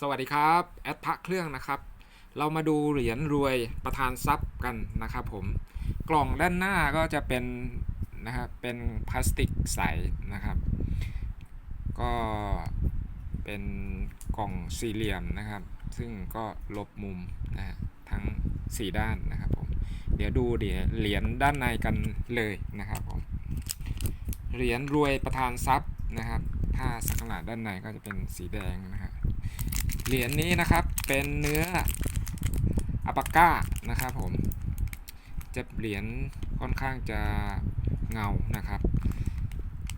สวัสดีครับ แอดพระเครื่องนะครับ เรามาดูเหรียญรวยประธานทรัพย์กันนะครับผม กล่องด้านหน้าก็จะเป็นนะครับเป็นพลาสติกใสนะครับ ก็เป็นกล่องสี่เหลี่ยมนะครับ ซึ่งก็ลบมุมนะฮะทั้ง 4 ด้านนะครับผม เดี๋ยวดูเดี๋ยวเหรียญด้านในกันเลยนะครับผม เหรียญรวยประธานทรัพย์นะครับผ้าสักหนาด้านในก็จะเป็นสีแดงนะฮะ เหรียญนี้นะครับเป็นเนื้ออัปาก้านะครับผมจะเหรียญค่อนข้างจะเงานะครับ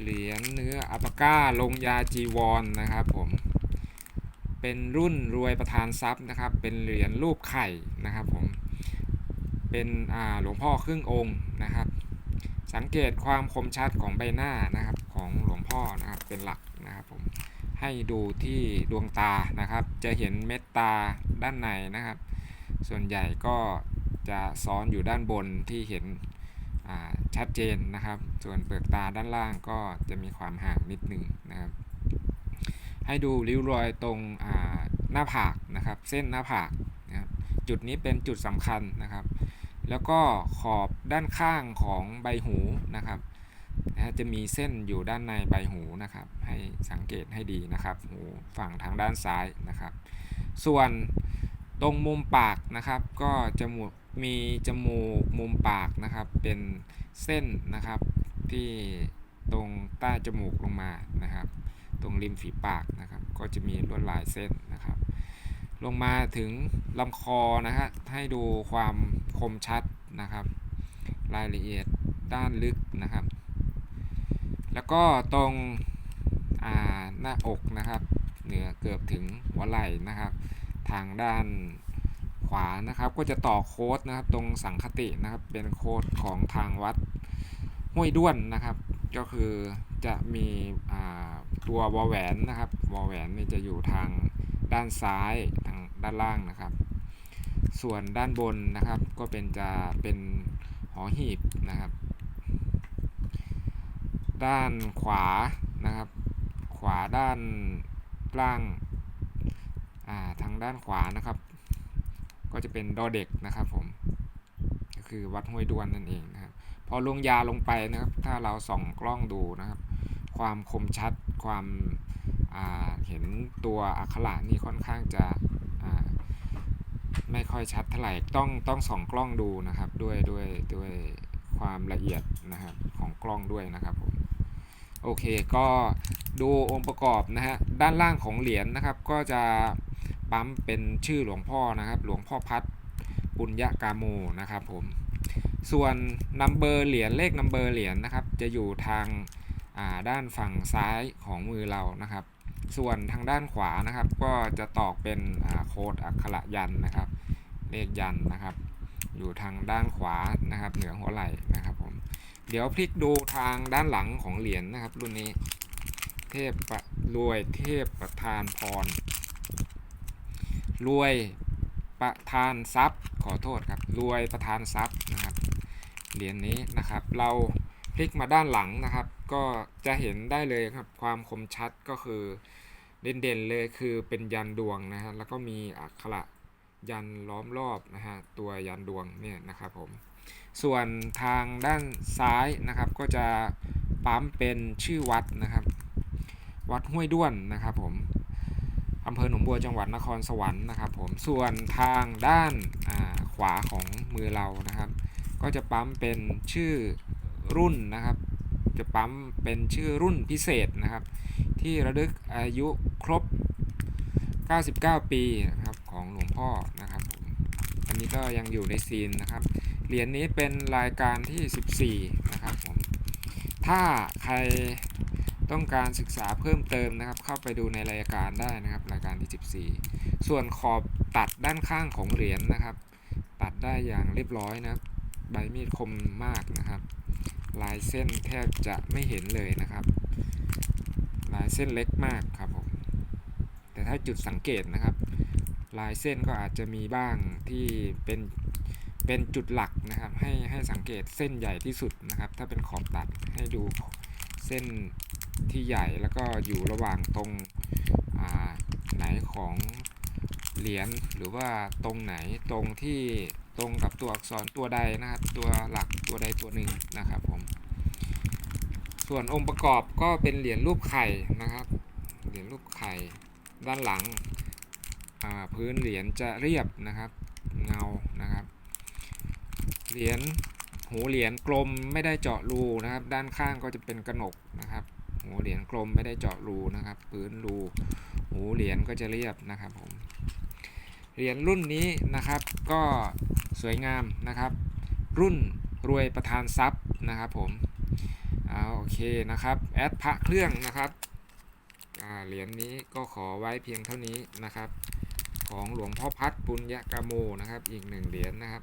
เหรียญเนื้ออัปาก้าลงยาจีวรนนะครับผมเป็นรุ่นรวยประธานทรัพย์นะครับ เป็นเหรียญรูปไข่นะครับผมเป็นหลวงพ่อครึ่งองค์นะครับ สังเกตความคมชัดของใบหน้านะครับของหลวงพ่อนะครับเป็นหลักนะครับผม ให้ดูที่ดวงตานะครับ จะเห็นเม็ดตาด้านในนะครับ ส่วนใหญ่ก็จะซ้อนอยู่ด้านบนที่เห็นชัดเจนนะครับ ส่วนเปลือกตาด้านล่างก็จะมีความห่างนิดหนึ่งนะครับ ให้ดูริ้วรอยตรงหน้าผากนะครับ เส้นหน้าผากนะครับจุดนี้เป็นจุดสำคัญนะครับ แล้วก็ขอบด้านข้างของใบหูนะครับ นะจะมีเส้นอยู่ด้านในใบหูนะครับ ให้สังเกตให้ดีนะครับ หูฝั่งทางด้านซ้ายนะครับ ส่วนตรงมุมปากนะครับ ก็จมูกมีจมูกมุมปากนะครับ เป็นเส้นนะครับที่ตรงใต้จมูกลงมานะครับ ตรงริมฝีปากนะครับ ก็จะมีลวดลายเส้นนะครับ ลงมาถึงลำคอนะฮะให้ดูความคมชัดนะครับ รายละเอียดด้านลึกนะครับ แล้วก็ตรงหน้าอกนะครับเหนือเกือบถึงหัวไหล่นะครับ ทางด้านขวานะครับก็จะต่อโค้ดนะครับตรงสังคตินะครับเป็นโค้ดของทางวัดห้วยด้วนนะครับ ก็คือจะมีตัววอแหวนนะครับวอแหวนนี่จะอยู่ทางด้านซ้ายทางด้านล่างนะครับ ส่วนด้านบนนะครับก็เป็นจะเป็นหอหีบนะครับ ด้านขวานะครับ ขวาด้านล่างาทางด้านขวานะครับ ก็จะเป็นดอเด็กนะครับผม ก็คือวัดห้วยด้วนนั่นเองนะครับ พอลงยาลงไปนะครับ ถ้าเราส่องกล้องดูนะครับ ความคมชัดความาเห็นตัวอักขระนี่ค่อนข้างจะไม่ค่อยชัดเท่าไหร่ต้องต้องส่องกล้องดูนะครับ ด้วยด้วยด้วยความละเอียดนะครับของกล้องด้วยนะครับผม โอเคก็ดูองค์ประกอบนะฮะด้านล่างของเหรียญนะครับ ก็จะปั๊มเป็นชื่อหลวงพ่อนะครับ หลวงพ่อพัดปุญญกาโมนะครับผมส่วนนัมเบอร์เหรียญเลขนัมเบอร์เหรียญนะครับ จะอยู่ทางาด้านฝั่งซ้ายของมือเรานะครับ ส่วนทางด้านขวานะครับ ก็จะตอกเป็นโค้ดอักขระยันนะครับ เลขยันนะครับ อยู่ทางด้านขวานะครับ เหนือหัวไหล่นะครับผม เดี๋ยวพลิกดูทางด้านหลังของเหรียญนะครับ รุ่นนี้ เทพประรวยเทพประธานพร รวยประธานทรัพย์ ขอโทษครับรวยประธานทรัพย์นะครับเหรียญนี้นะครับ เราพลิกมาด้านหลังนะครับ ก็จะเห็นได้เลยครับความคมชัดก็คือเด่นๆเลยคือเป็นยันดวงนะฮะแล้วก็มีอักขระยันล้อมรอบนะฮะตัวยันดวงเนี่ยนะครับผม ส่วนทางด้านซ้ายนะครับ ก็จะปั๊มเป็นชื่อวัดนะครับ วัดห้วยด้วนนะครับผมอำเภอหนองบัวจังหวัดนครสวรรค์นะครับผมส่วนทางด้านาขวาของมือเรานะครับ ก็จะปั๊มเป็นชื่อรุ่นนะครับ จะปั๊มเป็นชื่อรุ่นพิเศษนะครับ ที่ระลึกอายุครบ 99 ปีนะครับของหลวงพ่อนะครับผมอันนี้ก็ยังอยู่ในซีนนะครับ เหรียญนี้เป็นรายการที่ 14 นะครับผม ถ้าใครต้องการศึกษาเพิ่มเติมนะครับ เข้าไปดูในรายการได้นะครับ รายการที่ 14 ส่วนขอบตัดด้านข้างของเหรียญนะครับ ตัดได้อย่างเรียบร้อยนะครับ ใบมีดคมมากนะครับ ลายเส้นแทบจะไม่เห็นเลยนะครับ ลายเส้นเล็กมากครับผมแต่ถ้าจุดสังเกตนะครับ ลายเส้นก็อาจจะมีบ้างที่เป็น เป็นจุดหลักนะครับให้ให้สังเกตเส้นใหญ่ที่สุดนะครับ ถ้าเป็นขอบตัดให้ดูเส้นที่ใหญ่แล้วก็อยู่ระหว่างตรงไหนของเหรียญหรือว่าตรงไหนตรงที่ตรงกับตัวอักษรตัวใดนะครับ ตัวหลักตัวใดตัวหนึ่งนะครับผมส่วนองค์ประกอบก็เป็นเหรียญรูปไข่นะครับ เหรียญรูปไข่ด้านหลังพื้นเหรียญจะเรียบนะครับ เงา เหรียญหูเหรียญกลมไม่ได้เจาะรูนะครับ ด้านข้างก็จะเป็นกระหนกนะครับ หูเหรียญกลมไม่ได้เจาะรูนะครับ พื้นรูหูเหรียญก็จะเรียบนะครับผมเหรียญรุ่นนี้นะครับก็สวยงามนะครับ รุ่นรวยประธานทรัพย์นะครับผมเอาโอเคนะครับแอดพระเครื่องนะครับเหรียญนี้ก็ขอไว้เพียงเท่านี้นะครับ ของหลวงพ่อพัดปุญญกาโมนะครับ อีกหนึ่งเหรียญนะครับ